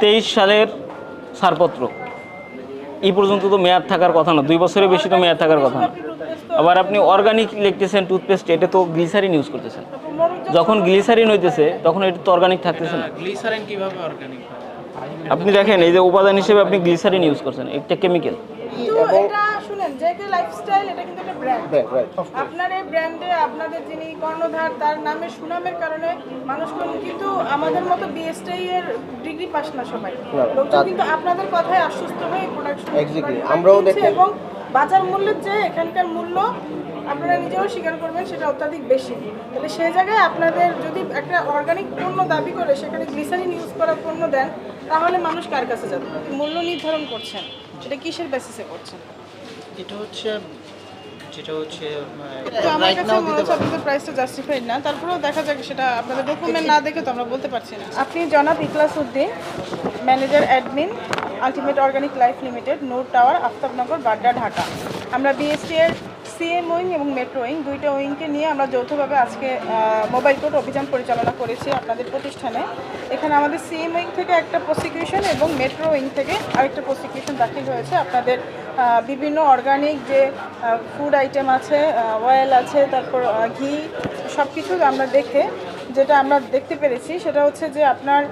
তেইশ সালের ছাড়পত্র। এই পর্যন্ত তো মেয়াদ থাকার কথা না দুই বছরের বেশি তো মেয়াদ থাকার কথা না। আবার আপনি অর্গানিক লিখতেছেন টুথপেস্ট এটা তো গ্লিসারিন ইউজ করতেছেন। যখন গ্লিসারিন হইতেছে তখন এটা তো অর্গানিক থাকতেছে না। গ্লিসারিন কীভাবে অর্গানিক আপনি দেখেন এই যে উপাদান হিসেবে আপনি গ্লিসারিন ইউজ করছেন একটা কেমিক্যাল কিন্তু এটা শুনেন যে কে লাইফস্টাইল এটা কিন্তু একটা ব্র্যান্ড আপনার এই ব্র্যান্ডে আপনাদের যিনি কর্ণধার তার নামে সুনামের কারণে মানুষ কিন্তু আমাদের মতো বিএসটি এর ডিগ্রি পাস না সবাই। লোকজন কিন্তু আপনাদের কথায় আশ্বস্ত হয়ে প্রোডাকশন আমরাও দেখে- এবং বাজার মূল্যের যে এখানকার মূল্য আপনারা নিজেও স্বীকার করবেন সেটা অত্যাধিক বেশি। তাহলে সেই জায়গায় আপনাদের যদি একটা অর্গানিক পণ্য দাবি করে সেখানে গ্লিসারিন ইউজ করা পণ্য দেন তাহলে মানুষ কার কাছে যাবে? মূল্য নির্ধারণ করছেন। সেটা কিসের বেসিসে করছেন? এটা হচ্ছে যেটা হচ্ছে তো আমার কাছে মনে হচ্ছে আপনাদের প্রাইসটা জাস্টিফাইড না। তারপরেও দেখা যাক সেটা আপনাদের ডকুমেন্ট না দেখে তো আমরা বলতে পারছি না। আপনি জনাব Ikhlas Uddin manager admin ultimate organic life limited Noor tower Aftabnagar Badda Dhaka. আমরা বিএসটি এর সিএম উইং এবং মেট্রো উইং দুইটা উইংকে নিয়ে আমরা যৌথভাবে আজকে মোবাইল কোর্ট অভিযান পরিচালনা করেছি আপনাদের প্রতিষ্ঠানে। এখানে আমাদের সিএম উইং থেকে একটা প্রসিকিউশন এবং মেট্রো উইং থেকে আরেকটা প্রসিকিউশন দাখিল হয়েছে আপনাদের বিভিন্ন অর্গানিক যে ফুড আইটেম আছে অয়েল আছে, তারপর ঘি সব কিছু আমরা দেখে, যেটা আমরা দেখতে পেরেছি, সেটা হচ্ছে যে আপনার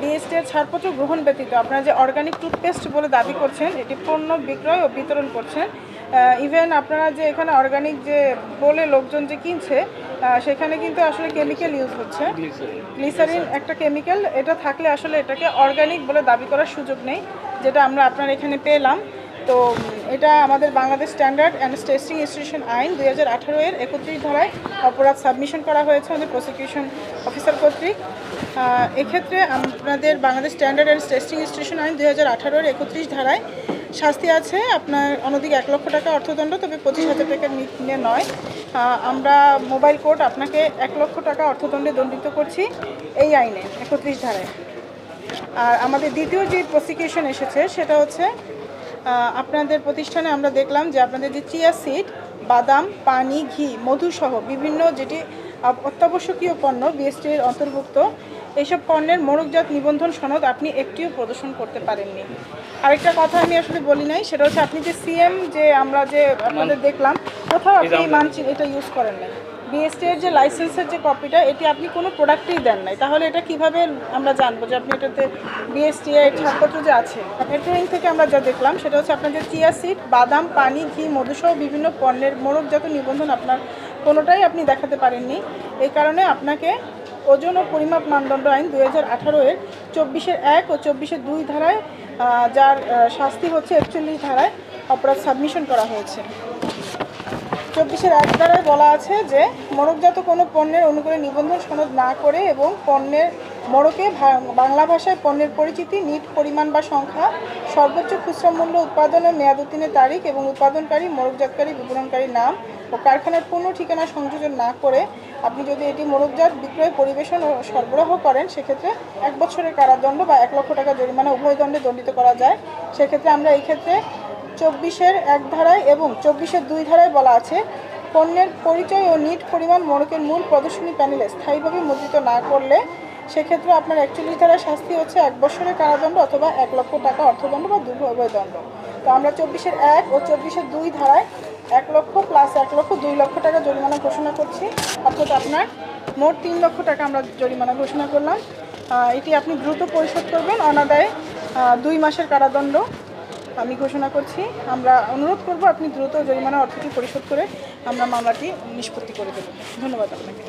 বিএসটি ছাড়পত্র গ্রহণ ব্যতীত, আপনারা যে অর্গানিক টুথপেস্ট বলে দাবি করছেন, এটি পণ্য বিক্রয় ও বিতরণ করছেন ইভেন আপনারা যে এখানে অর্গানিক যে বলে লোকজন যে কিনছে সেখানে কিন্তু আসলে কেমিক্যাল ইউজ হচ্ছে। গ্লিসারিন একটা কেমিক্যাল এটা থাকলে আসলে এটাকে অর্গানিক বলে দাবি করার সুযোগ নেই, যেটা আমরা আপনার এখানে পেলাম। তো এটা আমাদের Bangladesh standard and testing institution আইন দুই হাজার আঠারো এর একত্রিশ ধারায় অপরাধ সাবমিশন করা হয়েছে আমাদের প্রসিকিউশন অফিসার কর্তৃক। এক্ষেত্রে আপনাদের Bangladesh standard and testing institution আইন দুই হাজার আঠারোর একত্রিশ ধারায় শাস্তি আছে। আপনার অনধিক এক লক্ষ টাকা অর্থদণ্ড, তবে পঁচিশ হাজার টাকার নিয়ে নয়। আমরা মোবাইল কোর্ট আপনাকে এক লক্ষ টাকা অর্থদণ্ডে দণ্ডিত করছি এই আইনে একত্রিশ ধারায়। আর আমাদের দ্বিতীয় যে প্রসিকিউশন এসেছে সেটা হচ্ছে আপনাদের প্রতিষ্ঠানে আমরা দেখলাম যে আপনাদের যে চিয়া সিড বাদাম পানি ঘি মধুসহ বিভিন্ন যেটি অত্যাবশ্যকীয় পণ্য বিএসটির অন্তর্ভুক্ত এইসব পণ্যের মোড়কজাত নিবন্ধন সনদ আপনি একটিও প্রদর্শন করতে পারেননি। আরেকটা কথা আমি আসলে বলি নাই সেটা হচ্ছে আপনি যে সিএম যে আমরা যে আপনাদের দেখলাম কোথাও আপনি মানচিত্র এটা ইউজ করেন নাই। বিএসটি এর যে লাইসেন্সের যে কপিটা এটি আপনি কোনো প্রোডাক্টেই দেন নাই। তাহলে এটা কীভাবে আমরা জানব যে আপনি এটাতে বিএসটি এর ছাড়পত্র যে আছে? মেট্রোইং থেকে আমরা যা দেখলাম, সেটা হচ্ছে আপনার যে চিয়া সিড বাদাম, পানি, ঘি, মধুসহ বিভিন্ন পণ্যের মোড়কজাত নিবন্ধন আপনার কোনোটাই আপনি দেখাতে পারেননি। এই কারণে আপনাকে ওজন ও পরিমাপ মানদণ্ড আইন দুই হাজার আঠারো এর চব্বিশের এক ও চব্বিশের দুই ধারায় যার শাস্তি হচ্ছে একচল্লিশ ধারায় অপরাধ সাবমিশন করা হয়েছে। চব্বিশের এক ধারায় বলা আছে যে মোড়কজাত কোনো পণ্যের অনুকূলে নিবন্ধন সনদ না করে এবং পণ্যের মোড়কে বাংলা ভাষায় পণ্যের পরিচিতি, নিট, পরিমাণ বা সংখ্যা, সর্বোচ্চ খুচরা মূল্য উৎপাদনের মেয়াদ উত্তীর্ণের তারিখ এবং উৎপাদনকারী মোড়কজাতকারী বিপণনকারী নাম ও কারখানার পূর্ণ ঠিকানা সংযোজন না করে আপনি যদি এটি মোড়কজাত বিক্রয়, পরিবেশন ও সরবরাহ করেন, সেক্ষেত্রে এক বছরের কারাদণ্ড বা এক লক্ষ টাকা জরিমানা উভয় দণ্ডে দণ্ডিত করা যায়। সেক্ষেত্রে আমরা এই ক্ষেত্রে চব্বিশের এক ধারায় এবং চব্বিশের দুই ধারায় বলা আছে, পণ্যের পরিচয় ও নিট পরিমাণ মোড়কের মূল প্রদর্শনী প্যানেলে স্থায়ীভাবে মুদ্রিত না করলে সেক্ষেত্রে আপনার একচল্লিশ ধারায় শাস্তি হচ্ছে এক বছরের কারাদণ্ড অথবা এক লক্ষ টাকা অর্থদণ্ড বা দুটো দণ্ড তো আমরা চব্বিশের এক ও চব্বিশের দুই ধারায় এক লক্ষ প্লাস এক লক্ষ দুই লক্ষ টাকা জরিমানা ঘোষণা করছি। অর্থাৎ আপনার মোট তিন লক্ষ টাকা আমরা জরিমানা ঘোষণা করলাম। এটি আপনি দ্রুত পরিশোধ করবেন। অনাদায়ে দুই মাসের কারাদণ্ড। আমি ঘোষণা করছি, আমরা অনুরোধ করব আপনি দ্রুত জরিমানা অর্থটি পরিশোধ করে আমরা মামলাটি নিষ্পত্তি করে দেব। ধন্যবাদ আপনাকে।